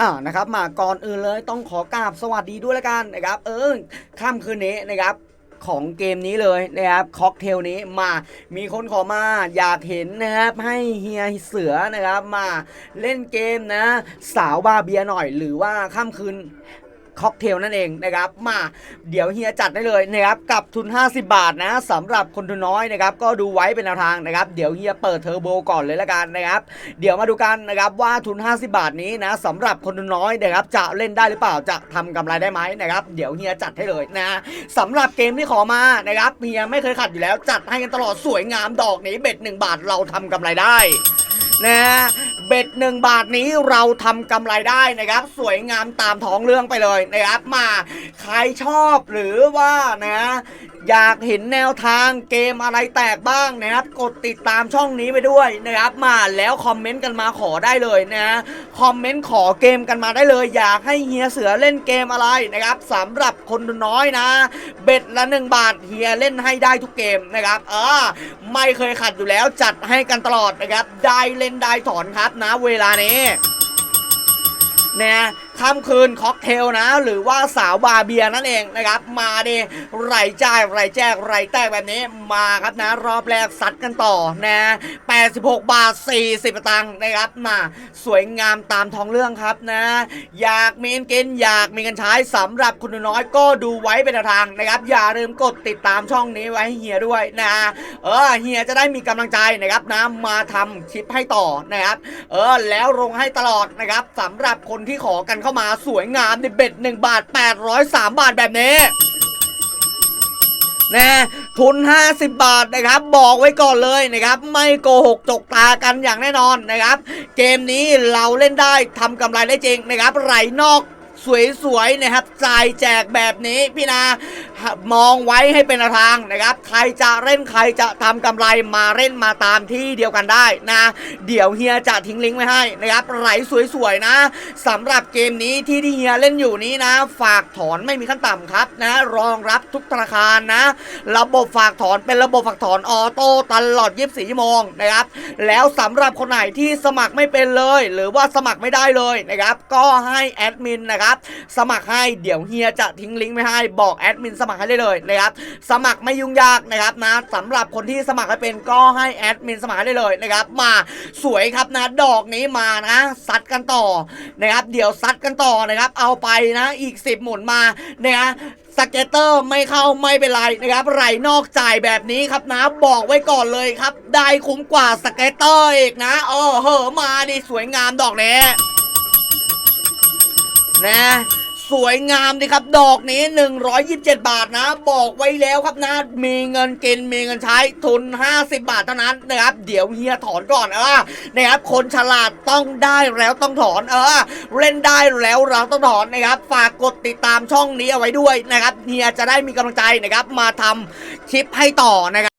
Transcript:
อ่านะครับมาก่อนอื่นเลยต้องขอกราบสวัสดีด้วยละกันนะครับ เออค่ำคืนนี้นะครับของเกมนี้เลยนะครับค็อกเทลนี้มามีคนขอมาอยากเห็นนะครับให้เฮียเสือนะครับมาเล่นเกมนะ สาวบาเบียหน่อย หรือว่าค่ำคืน ค็อกเทลนั่นเองนะครับมาเดี๋ยวเฮียจัดได้เลยนะครับกับทุน 50 บาทนะสำหรับคนทุนน้อยนะครับก็ดูไว้เป็นแนวทางนะครับเดี๋ยวเฮียเปิดเทอร์โบก่อนเลยละกันนะครับเดี๋ยวมาดูกันนะครับว่าทุน 50 บาทนี้นะสำหรับคนทุนน้อยนะครับจะเล่นได้หรือเปล่าจะทำกำไรได้ไหมนะครับเดี๋ยวเฮียจัดให้เลยนะสำหรับเกมที่ขอมานะครับเฮียไม่เคยขัดอยู่แล้วจัดให้กันตลอดสวยงามดอกนี้เบ็ด1บาทเราทำกำไรได้นะ บ็ดหนึ่งบาทนี้เราทำกำไรได้นะครับ สวยงามตามท้องเรื่องไปเลยนะครับมา ใครชอบหรือว่านะ อยากเห็นแนวทางเกมอะไรแตกบ้างนะครับ กดติดตามช่องนี้ไปด้วยนะครับ มาแล้วคอมเมนต์กันมาขอได้เลยนะคอมเมนต์ขอเกมกันมาได้เลย อยากให้เฮียเสือเล่นเกมอะไรนะครับสำหรับคนน้อยนะเบ็ดละหนึ่งบาทเฮียเล่นให้ได้ทุกเกมนะครับ เออ ไม่เคยขัดอยู่แล้วจัดให้กันตลอดนะครับ ได้เล่นได้ถอนครับนะเวลานี้นะ ค่ำคืนค็อกเทลนะ หรือว่าสาวบาเบียนั่นเองนะครับ มาดิไหลจ่ายไหลแจกไหลแตกแบบนี้มาครับนะ รอบแรกซัดกันต่อนะ86 บาท 40สตังค์นะครับมาสวยงามตามท้องเรื่องครับนะ อยากมีเงินกินอยากมีเงินใช้สำหรับคุณน้อยก็ดูไว้เป็นทางนะครับ อย่าลืมกดติดตามช่องนี้ไว้ให้เฮียด้วยนะเออเฮียจะได้มีกำลังใจนะครับนะมาทำคลิปให้ต่อนะครับ เออแล้วลงให้ตลอดนะครับสำหรับคนที่ขอกันเข้ามาสวยงามในเบ็ด1บาท 803 บาทแบบนี้นะทุน 50 บาทนะครับ บอกไว้ก่อนเลยนะครับ ไม่โกหกจกตากันอย่างแน่นอนนะครับ เกมนี้เราเล่นได้ทำกำไรได้จริงนะครับไหลนอก สวยๆนะครับจ่ายแจกแบบนี้พี่นามองไว้ให้เป็นแนวทางนะครับ ใครจะเล่นใครจะทำกำไรมาเล่นมาตามที่เดียวกันได้นะ เดี๋ยวเฮียจะทิ้งลิงก์ไว้ให้นะครับไหลสวยๆนะสำหรับเกมนี้ที่ที่เฮียเล่นอยู่นี้นะ ฝากถอนไม่มีขั้นต่ำครับนะ รองรับทุกธนาคารนะ ระบบฝากถอนเป็นระบบฝากถอนออโต้ตลอด 24ชั่วโมงนะครับ แล้วสำหรับคนไหนที่สมัครไม่เป็นเลย หรือว่าสมัครไม่ได้เลยนะครับ ก็ให้แอดมินนะครับสมัครให้เดี๋ยวเฮียจะทิ้งลิงก์ไว้ให้บอกแอดมินสมัครให้ได้เลยนะครับสมัครไม่ยุ่งยากนะครับนะสำหรับคนที่สมัครไม่เป็นก็ให้แอดมินสมัครได้เลยนะครับมาสวยครับนะดอกนี้มานะซัดกันต่อนะครับเดี๋ยวซัดกันต่อนะครับเอาไปนะอีก 10 หมุนมานะสเก็ตเตอร์ไม่เข้าไม่เป็นไรนะครับไหลนอกจ่ายแบบนี้ครับนะบอกไว้ก่อนเลยครับ ได้คุ้มกว่าสเก็ตเตอร์อีกนะเออเหอะมาดิสวยงามดอกนี้ นะสวยงามดิครับดอกนี้ 127 บาทนะ บอกไว้แล้วครับนะ มีเงินกินมีเงินใช้ทุน 50 บาทเท่านั้นนะครับ เดี๋ยวเฮียถอนก่อนเออนะครับ คนฉลาดต้องได้แล้วต้องถอนเออเล่นได้แล้วเราต้องถอนนะครับ ฝากกดติดตามช่องนี้เอาไว้ด้วยนะครับเฮียจะได้มีกำลังใจนะครับ มาทำคลิปให้ต่อนะครับ